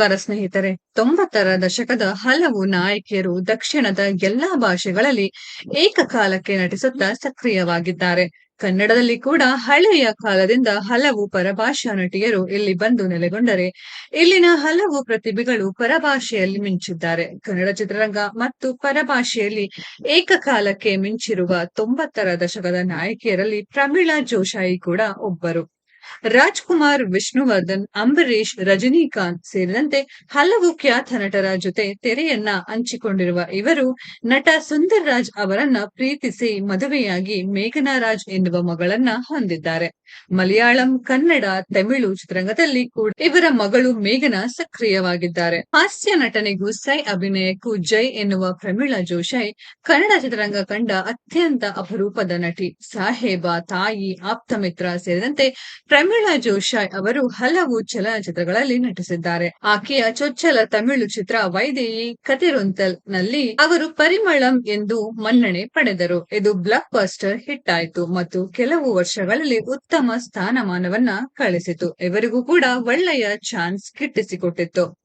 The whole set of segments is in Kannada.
ನಮಸ್ಕಾರ ಸ್ನೇಹಿತರೆ. ತೊಂಬತ್ತರ ದಶಕದ ಹಲವು ನಾಯಕಿಯರು ದಕ್ಷಿಣದ ಎಲ್ಲಾ ಭಾಷೆಗಳಲ್ಲಿ ಏಕಕಾಲಕ್ಕೆ ನಟಿಸುತ್ತಾ ಸಕ್ರಿಯವಾಗಿದ್ದಾರೆ. ಕನ್ನಡದಲ್ಲಿ ಕೂಡ ಹಳೆಯ ಕಾಲದಿಂದ ಹಲವು ಪರಭಾಷಾ ನಟಿಯರು ಇಲ್ಲಿ ಬಂದು ನೆಲೆಗೊಂಡರೆ ಇಲ್ಲಿನ ಹಲವು ಪ್ರತಿಭೆಗಳು ಪರಭಾಷೆಯಲ್ಲಿ ಮಿಂಚಿದ್ದಾರೆ. ಕನ್ನಡ ಚಿತ್ರರಂಗ ಮತ್ತು ಪರಭಾಷೆಯಲ್ಲಿ ಏಕಕಾಲಕ್ಕೆ ಮಿಂಚಿರುವ ತೊಂಬತ್ತರ ದಶಕದ ನಾಯಕಿಯರಲ್ಲಿ ಪ್ರಮೀಳಾ ಜೋಶಾಯಿ ಕೂಡ ಒಬ್ಬರು. ರಾಜ್ಕುಮಾರ್, ವಿಷ್ಣುವರ್ಧನ್ ಅಂಬರೀಶ್ ರಜನಿಕಾಂತ್ ಸೇರಿದಂತೆ ಹಲವು ಖ್ಯಾತ ನಟರ ಜೊತೆ ತೆರೆಯನ್ನ ಹಂಚಿಕೊಂಡಿರುವ ಇವರು ನಟ ಸುಂದರ್ ರಾಜ್ ಅವರನ್ನ ಪ್ರೀತಿಸಿ ಮದುವೆಯಾಗಿ ಮೇಘನಾ ರಾಜ್ ಎನ್ನುವ ಮಗಳನ್ನ ಹೊಂದಿದ್ದಾರೆ. ಮಲಯಾಳಂ, ಕನ್ನಡ, ತಮಿಳು ಚಿತ್ರರಂಗದಲ್ಲಿ ಕೂಡ ಇವರ ಮಗಳು ಮೇಘನಾ ಸಕ್ರಿಯವಾಗಿದ್ದಾರೆ. ಹಾಸ್ಯ ನಟನೆಗೂ ಸೈ ಅಭಿನಯಕ್ಕೂ ಜೈ ಎನ್ನುವ ಪ್ರಮೀಳಾ ಜೋಶೈ ಕನ್ನಡ ಚಿತ್ರರಂಗ ಕಂಡ ಅತ್ಯಂತ ಅಪರೂಪದ ನಟಿ ಸಾಹೇಬ, ತಾಯಿ ಆಪ್ತಮಿತ್ರ ಸೇರಿದಂತೆ ಪ್ರಮೀಳಾ ಜೋಶಾಯ್ ಅವರು ಹಲವು ಚಲನಚಿತ್ರಗಳಲ್ಲಿ ನಟಿಸಿದ್ದಾರೆ. ಆಕೆಯ ಚೊಚ್ಚಲ ತಮಿಳು ಚಿತ್ರ ವೈದೇಯಿ ಕತಿರೊಂತಲ್ನಲ್ಲಿ ಅವರು ಪರಿಮಳಂ ಎಂದು ಮನ್ನಣೆ ಪಡೆದರು. ಇದು ಬ್ಲಾಕ್ ಬಸ್ಟರ್ ಹಿಟ್ ಆಯಿತು ಮತ್ತು ಕೆಲವು ವರ್ಷಗಳಲ್ಲಿ ಉತ್ತಮ ಸ್ಥಾನಮಾನವನ್ನ ಕಳಿಸಿತು. ಇವರಿಗೂ ಕೂಡ ಒಳ್ಳೆಯ ಚಾನ್ಸ್ ಗಿಟ್ಟಿಸಿಕೊಟ್ಟಿತ್ತು.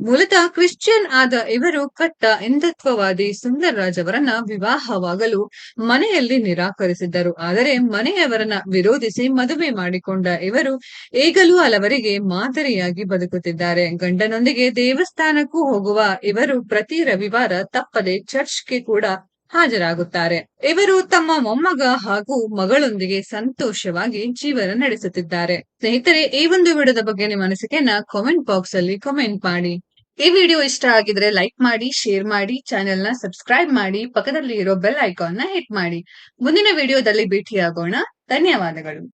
ಮೂಲತಃ ಕ್ರಿಶ್ಚಿಯನ್ ಆದ ಇವರು ಕಟ್ಟ ಹಿಂದುತ್ವವಾದಿ ಸುಂದರರಾಜ್ ಅವರನ್ನ ವಿವಾಹವಾಗಲು ಮನೆಯಲ್ಲಿ ನಿರಾಕರಿಸಿದ್ದರು. ಆದರೆ ಮನೆಯವರನ್ನ ವಿರೋಧಿಸಿ ಮದುವೆ ಮಾಡಿಕೊಂಡ ಇವರು ಈಗಲೂ ಹಲವರಿಗೆ ಮಾದರಿಯಾಗಿ ಬದುಕುತ್ತಿದ್ದಾರೆ. ಗಂಡನೊಂದಿಗೆ ದೇವಸ್ಥಾನಕ್ಕೂ ಹೋಗುವ ಇವರು ಪ್ರತಿ ರವಿವಾರ ತಪ್ಪದೆ ಚರ್ಚ್ಗೆ ಕೂಡ ಹಾಜರಾಗುತ್ತಾರೆ. ಇವರು ತಮ್ಮ ಮೊಮ್ಮಗ ಹಾಗೂ ಮಗಳೊಂದಿಗೆ ಸಂತೋಷವಾಗಿ ಜೀವನ ನಡೆಸುತ್ತಿದ್ದಾರೆ. ಸ್ನೇಹಿತರೆ, ಈ ಒಂದು ವಿಡಿಯೋದ ಬಗ್ಗೆ ನಿಮ್ಮ ಅನಿಸಿಕೆಯನ್ನ ಕಾಮೆಂಟ್ ಬಾಕ್ಸ್ ಅಲ್ಲಿ ಕಾಮೆಂಟ್ ಮಾಡಿ. ಈ ವಿಡಿಯೋ ಇಷ್ಟ ಆಗಿದ್ರೆ ಲೈಕ್ ಮಾಡಿ ಶೇರ್ ಮಾಡಿ ಚಾನೆಲ್ನ ಸಬ್ಸ್ಕ್ರೈಬ್ ಮಾಡಿ ಪಕ್ಕದಲ್ಲಿ ಇರೋ ಬೆಲ್ ಐಕಾನ್ನ ಹಿಟ್ ಮಾಡಿ. ಮುಂದಿನ ವಿಡಿಯೋದಲ್ಲಿ ಭೇಟಿಯಾಗೋಣ. ಧನ್ಯವಾದಗಳು.